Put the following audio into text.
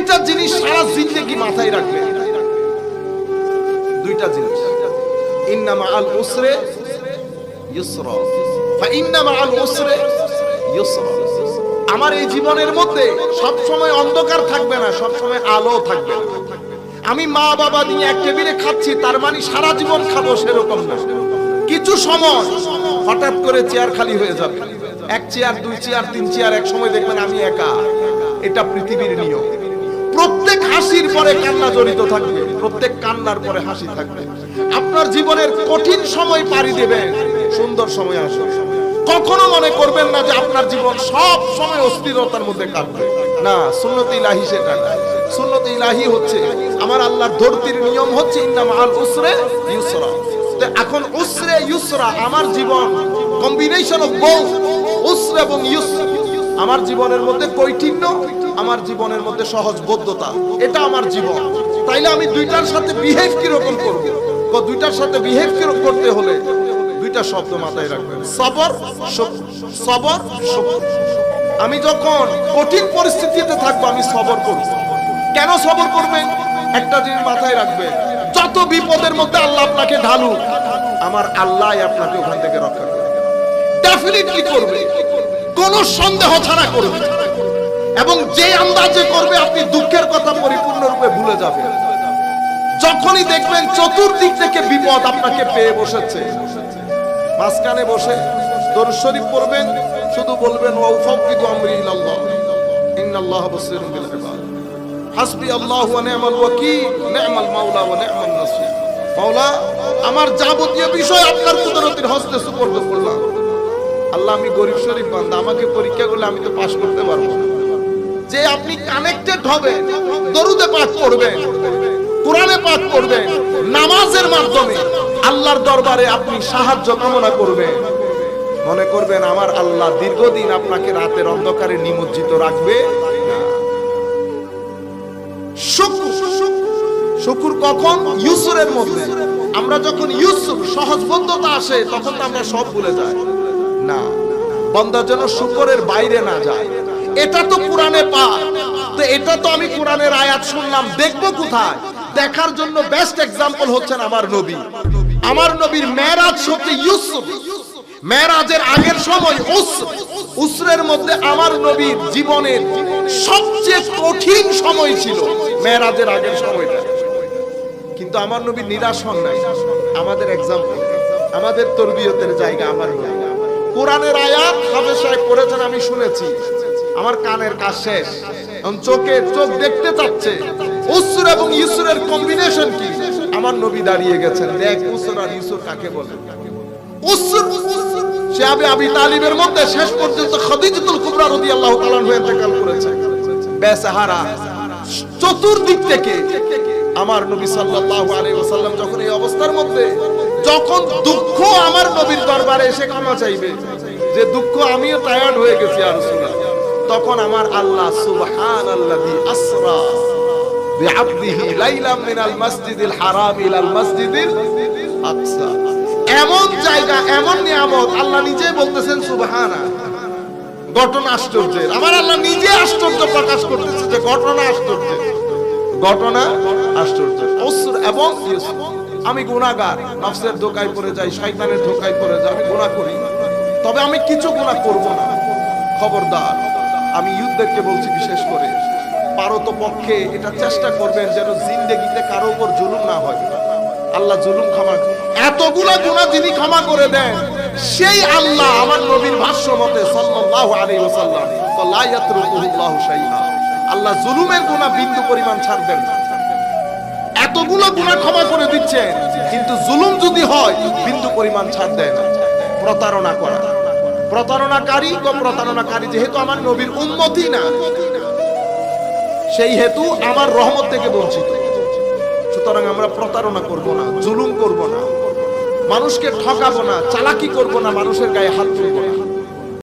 দুইটা জিনিস সারা জিন্দগি মাথায় রাখবেন। দুইটা জিনিস। ইন্নামা আল উসরে আমার এই জীবনের মধ্যে সব সময় অন্ধকার থাকবে না সব সময় আলো থাকবে। আমি মা বাবা নিয়ে এক টেবিলে খাচ্ছি, তার মানে সারা জীবন খাব সেরকম না। কিছু সময় হঠাৎ করে চেয়ার খালি হয়ে যাবে। এক চেয়ার, দুই চেয়ার, তিন চেয়ার, এক সময় দেখবেন আমি একা। এটা পৃথিবীর নিয়ম। প্রত্যেক হাসির পরে কান্না জড়িত থাকবে, প্রত্যেক কান্নার পরে হাসি থাকবে। আপনার জীবনের কঠিন সময় পাড়ি দেবেন সুন্দর সময় আসবে। কখনো মনে করবেন না যে আপনার জীবন সব সময় অস্থিরতার মধ্যে কাটবে। না, সুন্নতি ইলাহি সেটা না। সুন্নতি ইলাহি হচ্ছে, আমার আল্লাহর ধরতির নিয়ম হচ্ছে ইন্নাম আল উসরে ইউসরা। এখন উসরে ইউসরা আমার জীবন কম্বিনেশন অফ বোথ উসরে এবং ইউসরা। আমার জীবনের মধ্যে কৈঠিন্য, আমার জীবনের মধ্যে সহজবোধ্যতা এটা আমার জীবন। তাইলে আমি দুইটার সাথে বিহেভ কীরকম করব? দুইটার সাথে বিহেভ কীরকম করতে হলে দুইটা শব্দ মাথায় রাখবেন। সবর সবর আমি যখন কঠিন পরিস্থিতিতে থাকব, আমি সবর করব। কেন সবর করবেন একটা জিনিস মাথায় রাখবেন। যত বিপদের মধ্যে আল্লাহ আপনাকে ঢালুক, আমার আল্লাহ আপনাকে ওখান থেকে রক্ষা করবে। ডেফিনেটলি করবে। কোন সন্দেহ ছাড়া করবে। এবং যে আন্দাজে করবে, আপনি দুঃখের কথা পরিপূর্ণরূপে ভুলে যাবেন। যখনই দেখবেন চতুর্দিক থেকে বিপদ আপনাকে পেয়ে বসেছে। মাঝখানে বসে দরুদ পড়বেন, শুধু বলবেন ওয়াউফাউকিদু আমরি ইলাল্লাহ, ইন্নাল্লাহ বাসীরুম বিল ইবাদ। হাসবি আল্লাহু ওয়া নি'মাল ওয়াকিল নি'মাল মাওলা ওয়া নি'মান নাসির। মাওলা, আমার যাবতীয় বিষয় আপনার কুদরতের হস্তে সুপর্দ করলাম। আল্লাহ, আমি গরিব শরীফ বান্দা, আমাকে পরীক্ষা করলে আমি তো পাশ করতে পারব যে আপনি কানেক্টেড হবেন, দরুদে পাঠ করবেন কোরআনে পাঠ করবেন নামাজের মাধ্যমে আল্লাহর দরবারে আপনি সাহায্য কামনা করবেন। মনে করবেন আমার আল্লাহ দীর্ঘদিন আপনাকে রাতের অন্ধকারে নিমজ্জিত রাখবে। শুক্র কখন? ইউসুরের মধ্যে। আমরা যখন ইউসুর সহজবদ্ধতা আসে, তখন তো আমরা সব ভুলে যাই। না। বন্দা যেন শুকরের বাইরে না যায়। এটা তো কোরআনে পা তো এটা তো আমি কোরআনের আয়াত শুনলাম, দেখব কোথায়? দেখার জন্য বেস্ট এক্সাম্পল হচ্ছেন আমার নবী। আমার নবীর মেরাজ হচ্ছে ইউসুফ। মেরাজের আগের সময় উসর উসরের মধ্যে আমার নবীর জীবনের সবচেয়ে কঠিন সময় ছিল মেরাজের আগের সময়টা। কিন্তু আমার নবী নিরাশ হন নাই। আমাদের এক্সাম্পল আমাদের তরবিয়তের জায়গা আমার নবী। কোরআনের আয়াত সাহেব পড়েছেন আমি শুনেছি। আমার কানের কাজ শেষ। চোখে চোখ দেখতে চাচ্ছে। উসুর এবং ইউসুরের কম্বিনেশন কি? আমার নবী দাঁড়িয়ে গেছেন। দেখ উসুর আর ইউসুর কাকে বলে? উসুর, সে আবি আবি তালিবের মধ্যে শেষ পর্যন্ত খদিজাতুল কুবরা রাদিয়াল্লাহু তাআলা হয়ে ইন্তেকাল করেছে। বেসাহারা চতুর্দিক থেকে আমার নবী সাল্লাল্লাহু আলাইহি ওয়াসাল্লাম যখন এই অবস্থার মধ্যে যখন দুঃখ আমার নবীর দরবারে এসে ক্ষমা চাইবে, যে দুঃখ আমিও টায়ার্ড হয়ে গেছি আর রাসূলুল্লাহ তখন আমার আল্লাহ সুবহানাল্লাযী আসরা বিআবদিহি লাইলাম মিনাল মাসজিদিল হারাম ইলাল মাসজিদিল আকসা। এমন জায়গা, এমন নিয়ামত আল্লাহ নিজে বলতেছেন সুবহানা। ঘটনা আশ্চর্যের। আমার আল্লাহ নিজে আশ্চর্য প্রকাশ করতেছে যে ঘটনা আশ্চর্যের। ঘটনা আশ্চর্য এবং। আমি গুণাগার। নফসের ধোকায় পড়ে যাই, শয়তানের ধোকায় পড়ে যাই, আমি গুনাহ করি। তবে আমি কিছু গুনাহ করব না। খবরদার, আমি ইউদ্দেরকে বলছি বিশেষ করে, পারত পক্ষে এটা চেষ্টা করবেন যেন জিন্দেগিতে কারও উপর জুলুম না হয়। আল্লাহ জুলুম ক্ষমা এতগুলা গুনাহ যিনি ক্ষমা করে দেন, সেই আল্লাহ আমার নবীর ভাষ্য মতে সাল্লাল্লাহু আলাইহি ওয়াসাল্লাম, লা ইয়াতরুকুল্লাহু শাইআ। আল্লাহ জুলুমের গুনাহ বিন্দু পরিমাণ ছাড়বেন না। এতগুলো গুনাহ ক্ষমা করে দিচ্ছেন কিন্তু জুলুম যদি হয়, বিন্দু পরিমাণ ছাড় দেয় না। প্রতারণা করা। প্রতারণাকারী ও প্রতারণাকারী, যেহেতু আমার নবীর উন্নতি না, সেই হেতু আমার রহমত থেকে বঞ্চিত। সুতরাং আমরা প্রতারণা করব না, জুলুম করব না। মানুষকে ঠকাবো না, চালাকি করব না, মানুষের গায়ে হাত তুলব না।